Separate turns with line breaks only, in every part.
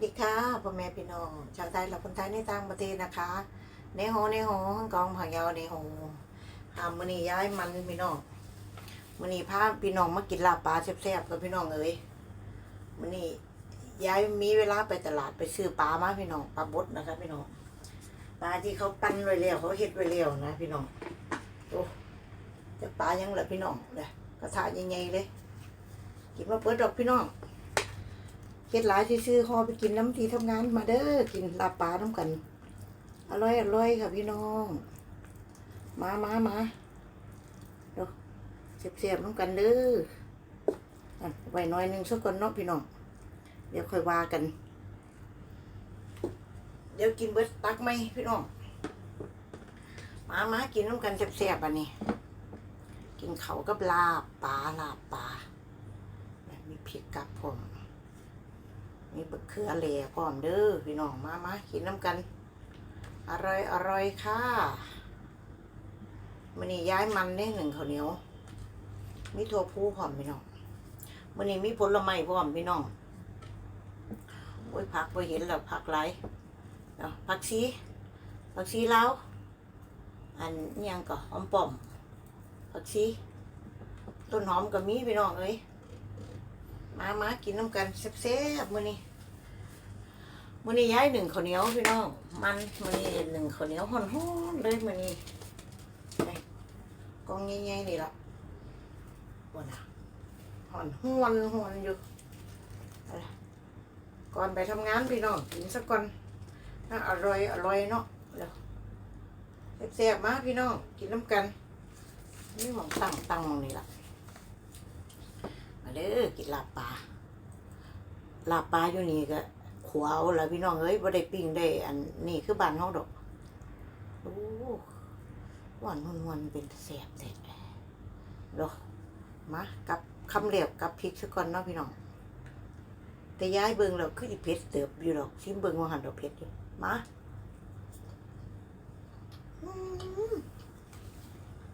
สดีค่ะพ่อแม่พี่น้อง ชาวไทยและคนไทยในต่างประเทศนะคะในโฮในโฮฮ่องกองผักยาวในโฮหามมือนี้ย้ายมันพี่น้องมือนี้พาพี่น้องมากินลาบปลาแซ่บๆกับพี่น้องเอ้ยมือนี้ย้ายมีเวลาไปตลาดไปซื้อปลามาพี่น้องปลาบดนะคะพี่น้องปลาที่เขาปั้นไว้แล้วเขาเฮ็ดไว้แล้วนะพี่น้องโอ้จะปลายังเหรอพี่น้องเลยกระทะใหญ่ๆเลยกินมาเปิดดอกพี่น้อง เฮ็ดหลายซื่อๆฮอไปกินน้ำทีทำงานมาเด้อกินลาปลาน้ำกัน อร่อยอร่อยค่ะพี่น้อง มามามาเดี๋ยวเสียบๆน้ำกันเด้ออะไว้หน้อยหนึงสักก่อนเนาะพี่น้อง เดี๋ยวค่อยว่ากัน เดี๋ยวกินเบิดตักไหมพี่น้อง มามากินน้ำกันแซ่บๆอันนี้ กินเขากับลาบปลาลาบปลามีพริกกับผม มีบะเขือเหล่พร้อมเด้อพี่น้องมามากินน้ำกัน อร่อยอร่อยค่ะมันนี้ย้ายมันได้หนึ่งข้าวเหนียว มีถั่วพูพร้อมพี่น้องมันนี้มีผลไม้พร้อมพี่น้องโอ้ยผักไปเห็นแล้วผักไรเนาะผักชีผักชีลาวอันอิหยังก็หอมป้อมผักชีต้นหอมก็มีพี่น้องเอ้ยมามากินน้ำกันแซ่บๆมื้อนี้ มื้อนี้ย้ายหนึ่งข้าวเหนียวพี่น้อง มันมื้อนี้หนึ่งข้าวเหนียวห่อนๆเลยมื้อนี้ไปกองใหญ่ๆนี่ละบ่น่ะห่อนห้วนห้วนอยู่ก่อนไปทำงานพี่น้องกินสักก่อนน่าอร่อยอร่อยเนาะเดี๋ยวแซ่บมาพี่น้องกินน้ำกันนี่หมองตั้งตั้งมองนี่ละมาเด้อกินลาบปลาลาบปลาอยู่นี่ก็ ขวเอาละพี่น้องเอ้ยบ่ได้ปิ้งได้ อันนี่คือบ้านเฮาดอกโอ้หวานหวนเป็นแซ่บแท้ดอกมากับคำเหลียบกับพริกซะก่อนเนาะพี่น้องแต่ย้ายเบิ่งแล้วคือสิเผ็ดเติบอยู่ดอกชิมเบิ่งว่าหันดอกเผ็ดอยู่มา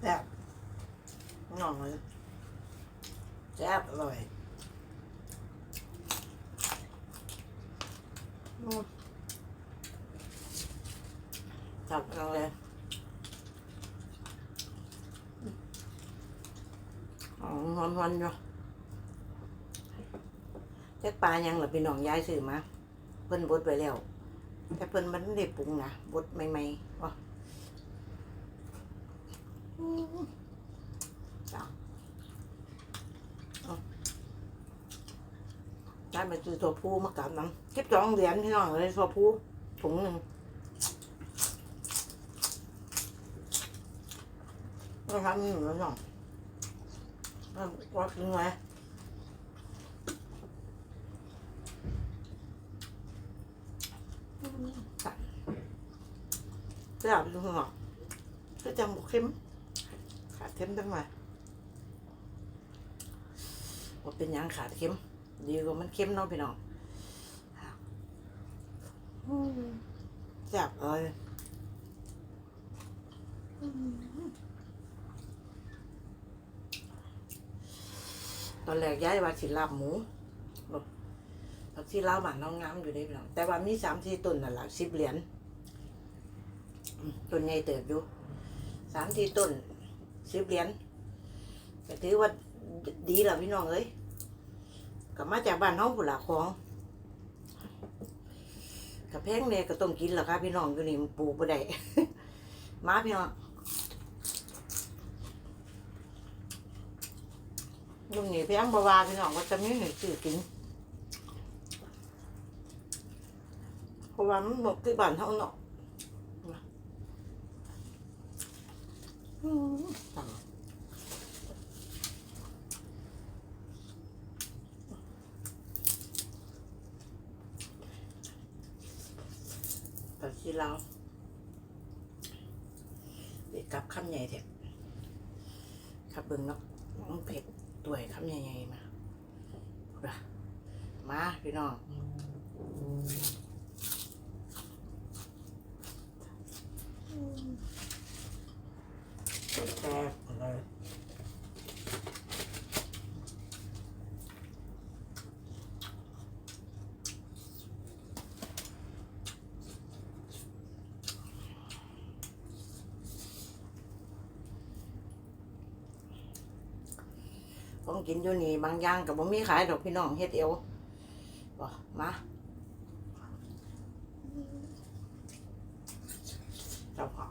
แซ่บน้องเลยแซ่บอร่อยอืม จับกันเลยอ๋อวันวันๆอยู่แจ็คปลายังหรอพี่น้องย้ายซื้อมา เพิ่นบดไว้แล้ว แต่เพิ่นมันได้ปรุงนะบดใหม่ๆอ๋ออืมจ้ะ ได้มา ซื้อตัวผู้มากับน้ำเก็บจองเหรียญพี่น้องเลยตัวผู้ถุงหนึ่งก็ทำนึ่แล้วน้องว่ากินไว้เสียบดูหรอก็จะหมกเข้มขาดเข้มตั้งไหนว่าเป็นยังขาดเข้ม ดีกว่ามันเค็มเนาะพี่น้องอืมแซ่บเลยอืมตอนแรกย้ายว่าสิลาบหมูบอกผักชีลาวบ้านน้องงามอยู่ได้พี่น้องแต่ว่ามีสามสี่ต้นน่ะละสิบเหรียญอืมต้นใหญ่เติบอยู่สามสี่ต้นสิบเหรียญก็ถือว่าดีแล้วพี่น้องเอ้ย ก็มาจากบ้านน้องผุนละของกับแพงเนี่ยก็ต้องกินแหละครับพี่น้องอยู่นี่มันปลูกบ่ได้มาพี่น้องลุงนี่แพงบาวาพี่น้องก็จะมีหนึ่งสื่อกินเพราะว่ามันหมดที่บ้านเท่าเนาะอืมต่าง เราเด็กกับคำใหญ่เถอะขับเบิ้งเนาะน้องเผ็ดตัวยคำใหญ่ๆมาพูดอมาพี่น้องแซ่บเลย ของกินอยู่นี่บางอย่างกับบ่มีขายดอกพี่น้องเฮ็ดเอวบ่มาเจ้าของ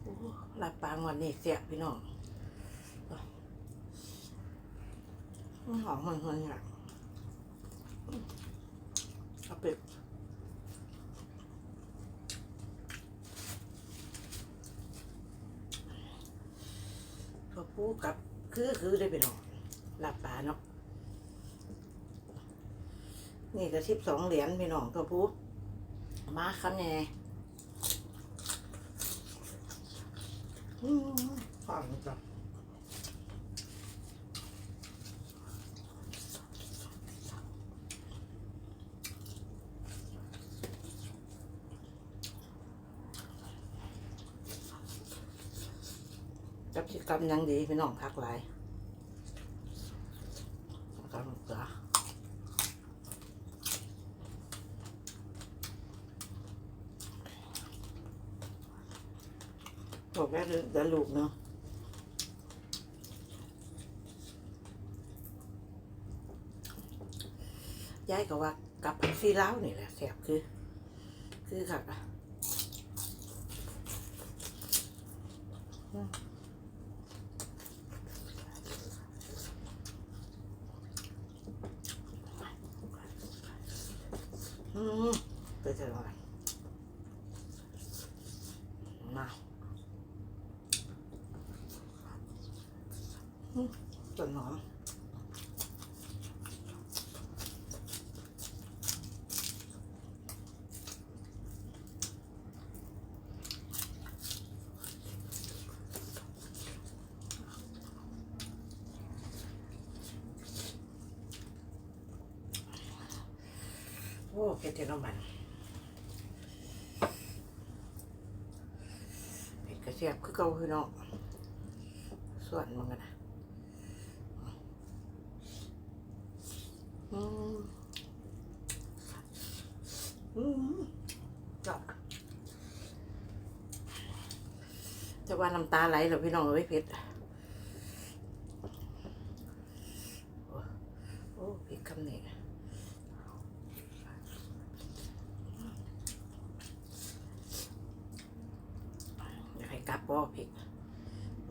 โอ้ลาบปางวันนี้เสียพี่น้องหอมมันมันอะเอาเป็ด พอพูกับคือคือได้ไปหนอนหลับตาเนาะนี่ก็สิบสองเหรียญพี่น้องพอพูมาคันแน่อืมฟังจ้ะ กรรมยังดีพี่น้องพักหลายกำลังเกลือบอกแล้วเดี๋ยวลูกเนาะย้ายก็ว่ากับซีเล้านี่แหละแสบคือ คือค่ะ อืมไปเจออะไรมาอืมต้นหอม อ้เกเทนมันเผ็ดกระเทียบคือเก่าคือน้องส่วนมันกันนะอืมอืมจับจะว่าน้ำตาไหลเหรอพี่น้องเอ้ยเผ็ดโอ้โอ้พริกคำนี้ อยากให้กลั บบ่พริก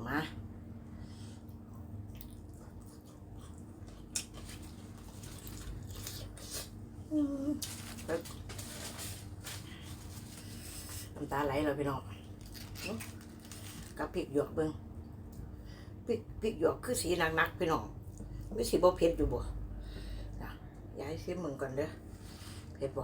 มาน้ำตาไหลเลยพี่น้องกับพริกหยวกเบิ่งพริกพริกหยวกคือสีหนักๆพี่น้องไม่สีบ่เผ็ดอยู่บ่ย้ายซิมึงก่อนเด้อเผ็ดบ่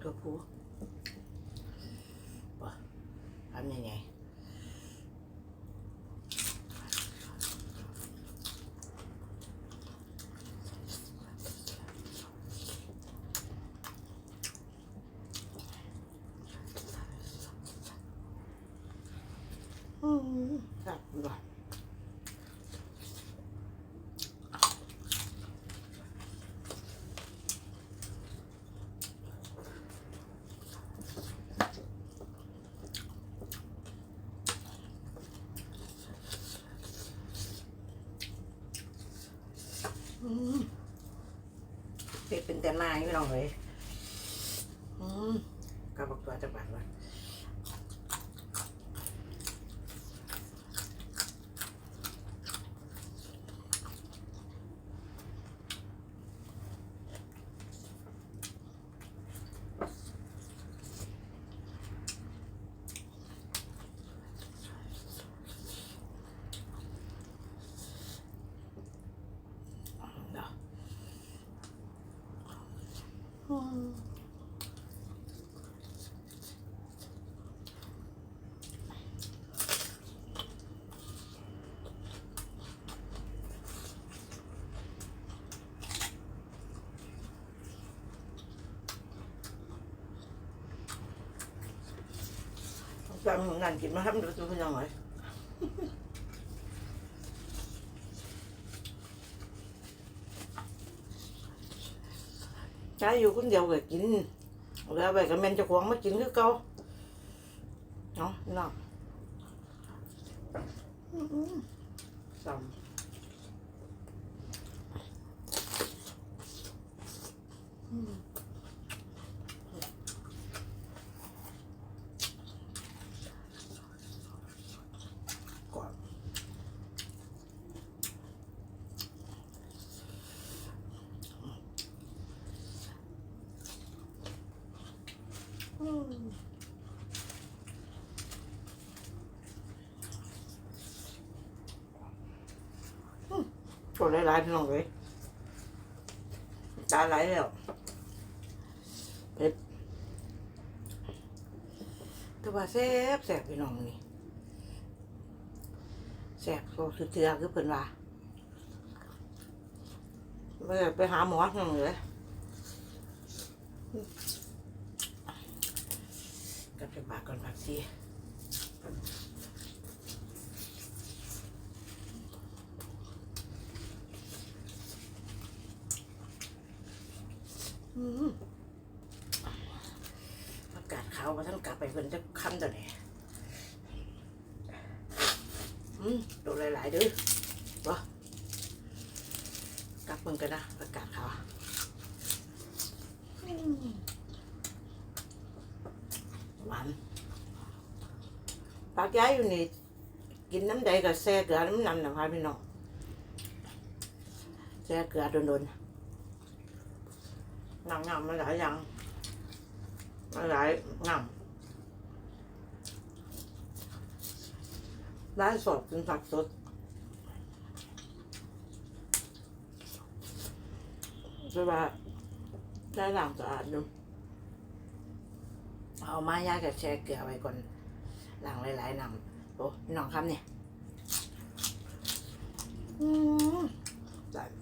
หวานอืมโอ้ลาบปลามันนี่แซ่บกว่านี่ปักตัวผู้ป่ะทำยังไง อืมครับว่ะอืม เป็ดเป็นแต่นายไม่ลองเลยอืมกระบอกตัวจะบาดวะ เนาะ อืมจังนั่นกินมาทำดูตัวยังไง ใช้อยู่คนเดียวก็กินแล้วไปกับแม่นเจ้าของมากินคือเก่าเนาะน้องอื้อหือซ้ำ ตัวหลายๆพี่น้องเลยตาไหลแล้วเผ็ดแต่ว่าแซ่บแซ่บพี่น้องนี่แซ่บก็คือเตือคือเพิ่นว่าไปไปหาหมอหนึ่งเลยกับไปปากก่อนผักซี อากาศขาวมาท่านกลับไปเพิ่นจะคำตัวไหนอืมตัวหลายๆเด้อวะกลับเพิ่นกันนะอากาศขาวหวานปากย้ายอยู่นี่กินน้ำใดกับแซ่เกลือน้ำนำนะคะพี่น้องแซ่เกลือโดนๆ งามงามๆมาหลายอย่างมาหลายงามร้านสดเป็นผักสดจะว่าได้หลังสะอาดดูเอามายากับแช่เกลือไว้ก่อนหลังหลายๆนำโอ้พี่น้องคำเนี่ย อืมได้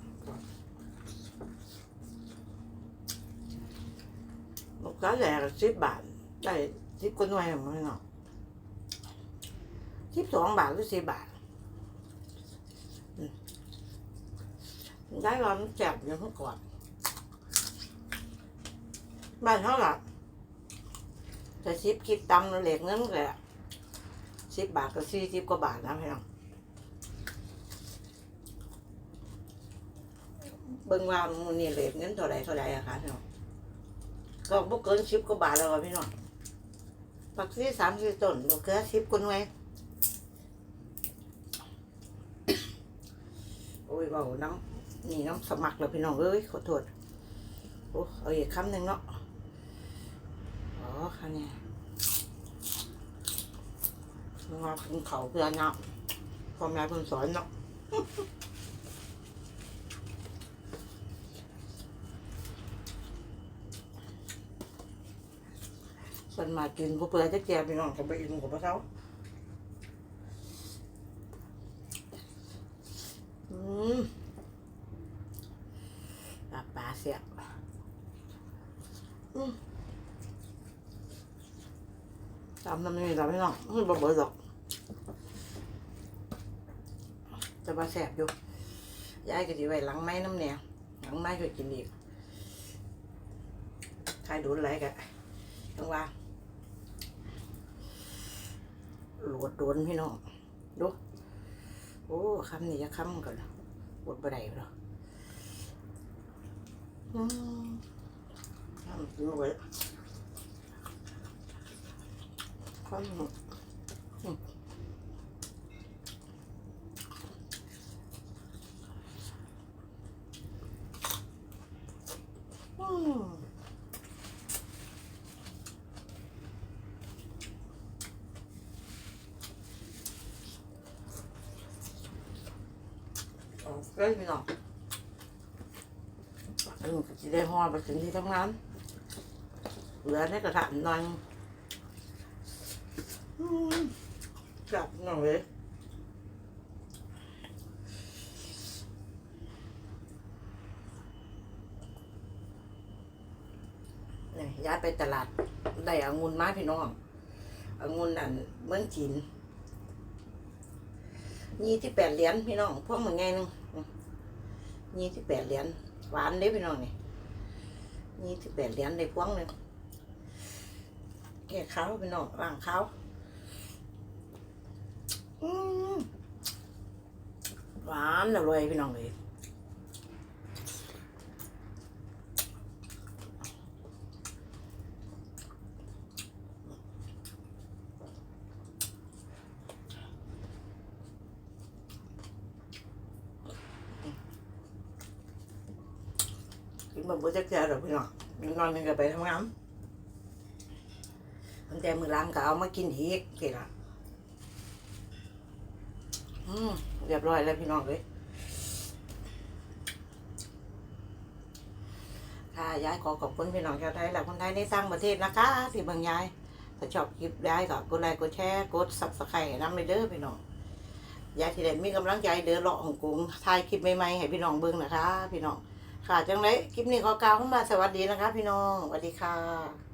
บอกก็แหลกสิบบาท ได้สิบกว่าน่วยของมันเนาะสิบสองบาทหรือสิบบาทได้ร้อนแจบอยู่เมื่อก่อนบ้านเท่าไหร่แต่สิบคิดตำเหล็กนึงแหละสิบบาทก็สี่สิบกว่าบาทนะพี่น้องเบิ่งว่ามูนี่เหล็กเงินเท่าไรเท่าไรอะคะพี่น้อง ก็บ่เกินสิบกว่าบาทแล้วพี่น้องผักซีสามสิบต้นบ่เกินสิบกว่าหน่วยโอ้ยเบาน้ำนี่น้ำสมัครแล้วพี่น้องเอ้ยขอโทษโอ้เอาอีกคำหนึ่งเนาะอ๋อค่ะเนี่ยมากินเขาเพื่อนเนาะพ่อแม่เพิ่นสอนเนาะ ส่วนมากินพวกเปลือยจะแก่พี่น้องกับไปอินกับพระเขาอืมปลาปลาเสียบอืมตามน้ำนี่เราพี่น้องมันบ่เบิดหรอกจะมาแสบอยู่ยายก็ดีไว้หลังไม้น้ำแนวหลังไม้เคยกินอีกใครดูอะไรกันต้องว่า อดโดนพี่น้องดูโอ้คำนี้จะคำก่อนอดบ่ได้หรออืมคำกินไว้คำอืมอืม โอเคพี่น้องอันนี้ก็จะได้ห่อไปถึงที่ทำงานเหลือในกระถางหนอนอืมกลับหน่อยเลยย้ายไปตลาดได้อางุนมาพี่น้องอางุนอันเมืองจีนยี่ที่แปดเหรียญพี่น้องพวกมันไงนึง ยี่ที่แปดเหรียญหวานเด้พี่น้องนี่ยี่ที่แปดเหรียญในพวงหนึ่งแก่เขาพี่น้องร่างเขาอืมหวานอร่อยพี่น้องเลย บ่จักเจอหรอกพี่น้องนอนกันก็ไปทำงานตั้งแต่มือล้างก็เอามากินอีกเกล่ะอืมเรียบร้อยแล้วพี่น้องเลยค่ะยายขอขอบคุณพี่น้องชาวไทยและคนไทยในสร้างประเทศนะคะที่เบางยายถ้าชอบคลิปยายก็กดไลค์กดแชร์กดซับสไครต์น้ำไปเด้อพี่น้องยายที่ได้มีกำลังใจเดินเลาะของกรุงถ่ายคลิปใหม่ๆให้พี่น้องเบิ่งนะคะ พี่น้อง ค่ะจังไรคลิปนี้ขอกล่าวเข้ามาสวัสดีนะคะ พี่น้องสวัสดีค่ะ